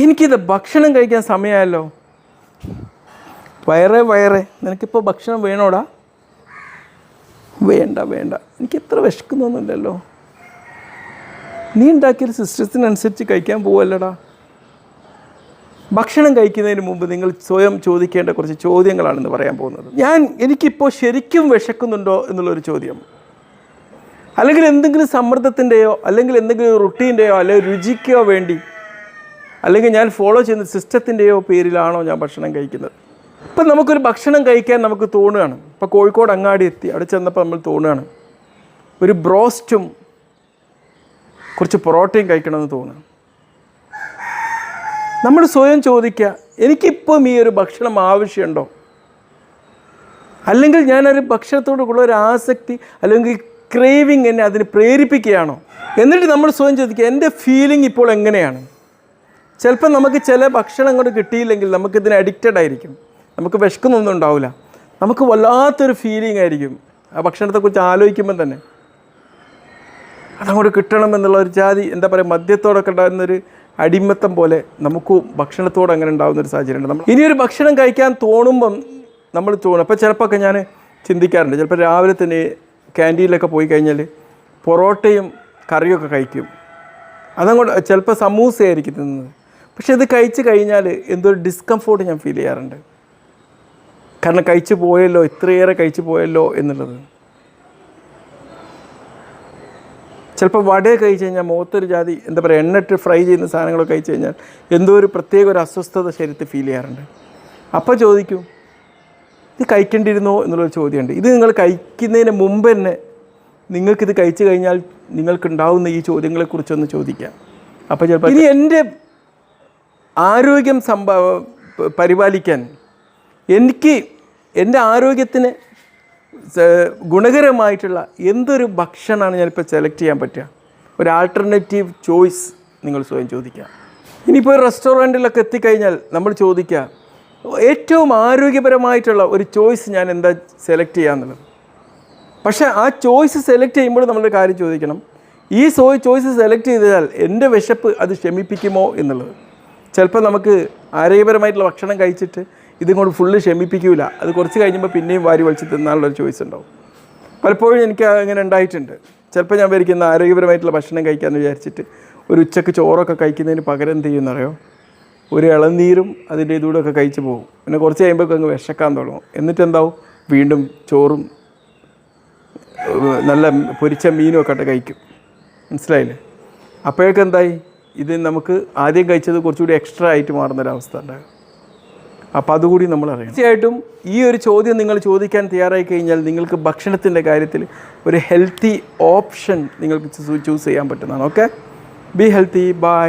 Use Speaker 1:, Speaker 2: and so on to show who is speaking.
Speaker 1: എനിക്കിത് ഭക്ഷണം കഴിക്കാൻ സമയമായല്ലോ. വയറേ വയറേ. നിനക്കിപ്പോൾ ഭക്ഷണം വേണോടാ? വേണ്ട വേണ്ട. എനിക്ക് എത്ര വിശക്കുന്നൊന്നുമില്ലല്ലോ. നീ ഉണ്ടാക്കിയൊരു സിസ്റ്റത്തിനനുസരിച്ച് കഴിക്കാൻ പോവല്ലടാ. ഭക്ഷണം കഴിക്കുന്നതിന് മുമ്പ് നിങ്ങൾ സ്വയം ചോദിക്കേണ്ട കുറച്ച് ചോദ്യങ്ങളാണെന്ന് പറയാൻ പോകുന്നത്. ഞാൻ എനിക്കിപ്പോൾ ശരിക്കും വിശക്കുന്നുണ്ടോ എന്നുള്ളൊരു ചോദ്യം. അല്ലെങ്കിൽ എന്തെങ്കിലും സമ്മർദ്ദത്തിന്റെയോ അല്ലെങ്കിൽ എന്തെങ്കിലും റുട്ടീന്റെയോ അല്ലെങ്കിൽ രുചിക്കോ വേണ്ടി അല്ലെങ്കിൽ ഞാൻ ഫോളോ ചെയ്യുന്ന സിസ്റ്റത്തിന്റെയോ പേരിലാണോ ഞാൻ ഭക്ഷണം കഴിക്കുന്നത്? ഇപ്പം നമുക്കൊരു ഭക്ഷണം കഴിക്കാൻ നമുക്ക് തോന്നുകയാണ്. ഇപ്പോൾ കോഴിക്കോട് അങ്ങാടി എത്തി. അവിടെ ചെന്നപ്പോൾ നമ്മൾ തോന്നുകയാണ്. ഒരു ബ്രോസ്റ്റും കുറച്ച് പൊറോട്ടയും കഴിക്കണമെന്ന് തോന്നുന്നു നമ്മൾ സ്വയം ചോദിക്കുക എനിക്കിപ്പം ഈ ഒരു ഭക്ഷണം ആവശ്യമുണ്ടോ? അല്ലെങ്കിൽ ഞാനൊരു ഭക്ഷണത്തോടുള്ള ഒരു ആസക്തി അല്ലെങ്കിൽ ക്രേവിങ് എന്നെ അതിന് പ്രേരിപ്പിക്കുകയാണോ? എന്നിട്ട് നമ്മൾ സ്വയം ചോദിക്കുക എന്റെ ഫീലിംഗ് ഇപ്പോൾ എങ്ങനെയാണ്? ചിലപ്പോൾ നമുക്ക് ചില ഭക്ഷണം അങ്ങോട്ട് കിട്ടിയില്ലെങ്കിൽ നമുക്കിതിന് അഡിക്റ്റഡ് ആയിരിക്കും. നമുക്ക് വിശക്കുന്നൊന്നും ഉണ്ടാവില്ല. നമുക്ക് വല്ലാത്തൊരു ഫീലിംഗ് ആയിരിക്കും ആ ഭക്ഷണത്തെക്കുറിച്ച് ആലോചിക്കുമ്പോൾ തന്നെ. അതങ്ങോട്ട് കിട്ടണം എന്നുള്ള ഒരു ജാതി എന്താ പറയുക മദ്യത്തോടൊക്കെ ഉണ്ടാകുന്നൊരു അടിമത്തം പോലെ നമുക്ക് ഭക്ഷണത്തോട് അങ്ങനെ ഉണ്ടാകുന്ന ഒരു സാഹചര്യമുണ്ട് നമ്മൾ ഇനിയൊരു ഭക്ഷണം കഴിക്കാൻ തോന്നുമ്പം നമ്മൾ തോന്നും അപ്പോൾ ചിലപ്പോൾ ഞാൻ ചിന്തിക്കാറുണ്ട്. ചിലപ്പോൾ രാവിലെ തന്നെ ക്യാന്റീനിലൊക്കെ പോയി കഴിഞ്ഞാൽ പൊറോട്ടയും കറിയൊക്കെ കഴിക്കും. അതങ്ങോട്ട് ചിലപ്പോൾ സമൂസയായിരിക്കും തിന്നുന്നത്. പക്ഷെ ഇത് കഴിച്ച് കഴിഞ്ഞാൽ എന്തൊരു ഡിസ്കംഫോർട്ട് ഞാൻ ഫീൽ ചെയ്യാറുണ്ട്. കാരണം കഴിച്ചു പോയല്ലോ ഇത്രയേറെ കഴിച്ചു പോയല്ലോ എന്നുള്ളത്. ചിലപ്പോൾ വട കഴിച്ച് കഴിഞ്ഞാൽ മുഖത്തൊരു ജാതി എന്താ പറയുക എണ്ണിട്ട് ഫ്രൈ ചെയ്യുന്ന സാധനങ്ങളൊക്കെ കഴിച്ച് കഴിഞ്ഞാൽ എന്തോ ഒരു പ്രത്യേക ഒരു അസ്വസ്ഥത ശരീരത്തിൽ ഫീൽ ചെയ്യാറുണ്ട്. അപ്പോൾ ചോദിക്കും ഇത് കഴിക്കേണ്ടിയിരുന്നോ? എന്നുള്ളൊരു ചോദ്യമുണ്ട്. ഇത് നിങ്ങൾ കഴിക്കുന്നതിന് മുമ്പ് തന്നെ നിങ്ങൾക്കിത് കഴിച്ചു കഴിഞ്ഞാൽ നിങ്ങൾക്കുണ്ടാവുന്ന ഈ ചോദ്യങ്ങളെക്കുറിച്ചൊന്ന് ചോദിക്കാം. അപ്പോൾ ചിലപ്പോൾ ഇനി എന്റെ ആരോഗ്യം സംഭ പരിപാലിക്കാൻ എനിക്ക് എന്റെ ആരോഗ്യത്തിന് ഗുണകരമായിട്ടുള്ള എന്തൊരു ഭക്ഷണമാണ് ഞാനിപ്പോൾ സെലക്ട് ചെയ്യാൻ പറ്റുക? ഒരു ആൾട്ടർനേറ്റീവ് ചോയ്സ് നിങ്ങൾ സ്വയം ചോദിക്കുക. ഇനിയിപ്പോൾ റെസ്റ്റോറന്റിലൊക്കെ എത്തിക്കഴിഞ്ഞാൽ നമ്മൾ ചോദിക്കുക ഏറ്റവും ആരോഗ്യപരമായിട്ടുള്ള ഒരു ചോയ്സ് ഞാൻ എന്താ സെലക്ട് ചെയ്യാന്നുള്ളത് പക്ഷേ ആ ചോയ്സ് സെലക്ട് ചെയ്യുമ്പോൾ നമ്മളൊരു കാര്യം ചോദിക്കണം ഈ സോ ചോയ്സ് സെലക്ട് ചെയ്താൽ എന്റെ വിശപ്പ് അത് ക്ഷമിപ്പിക്കുമോ എന്നുള്ളത്? ചിലപ്പോൾ നമുക്ക് ആരോഗ്യപരമായിട്ടുള്ള ഭക്ഷണം കഴിച്ചിട്ട് ഇതും കൊണ്ട് ഫുള്ള് ക്ഷമിപ്പിക്കൂല അത് കുറച്ച് കഴിഞ്ഞപ്പോൾ പിന്നെയും വാരി വലിച്ച് തിന്നാനുള്ളൊരു ചോയ്സ് ഉണ്ടാവും. പലപ്പോഴും എനിക്ക് അങ്ങനെ ഉണ്ടായിട്ടുണ്ട്. ചിലപ്പോൾ ഞാൻ വിചാരിക്കുന്ന ആരോഗ്യപരമായിട്ടുള്ള ഭക്ഷണം കഴിക്കാമെന്ന് വിചാരിച്ചിട്ട് ഒരു ഉച്ചയ്ക്ക് ചോറൊക്കെ കഴിക്കുന്നതിന് പകരം എന്ത് ചെയ്യുമെന്നറിയോ ഒരു ഇളനീരും അതിന്റെ ഇതൂടെ ഒക്കെ കഴിച്ച് പോകും. പിന്നെ കുറച്ച് കഴിയുമ്പോൾ അങ്ങ് വിശക്കാൻ തുടങ്ങും. എന്നിട്ട് എന്താവും? വീണ്ടും ചോറും നല്ല പൊരിച്ച മീനും ഒക്കെ ആയിട്ട് കഴിക്കും. മനസ്സിലായില്ലേ? അപ്പോഴൊക്കെ എന്തായി ഇത് നമുക്ക് ആദ്യം കഴിച്ചത് കുറച്ചുകൂടി എക്സ്ട്രാ ആയിട്ട് മാറുന്നൊരവസ്ഥ ഉണ്ടാകും. അപ്പോൾ അതുകൂടി നമ്മൾ അറിയണം. തീർച്ചയായിട്ടും ഈ ഒരു ചോദ്യം നിങ്ങൾ ചോദിക്കാൻ തയ്യാറായി കഴിഞ്ഞാൽ നിങ്ങൾക്ക് ഭക്ഷണത്തിന്റെ കാര്യത്തിൽ ഒരു ഹെൽത്തി ഓപ്ഷൻ നിങ്ങൾക്ക് ചൂസ് ചെയ്യാൻ പറ്റുന്നതാണ്. Okay be healthy by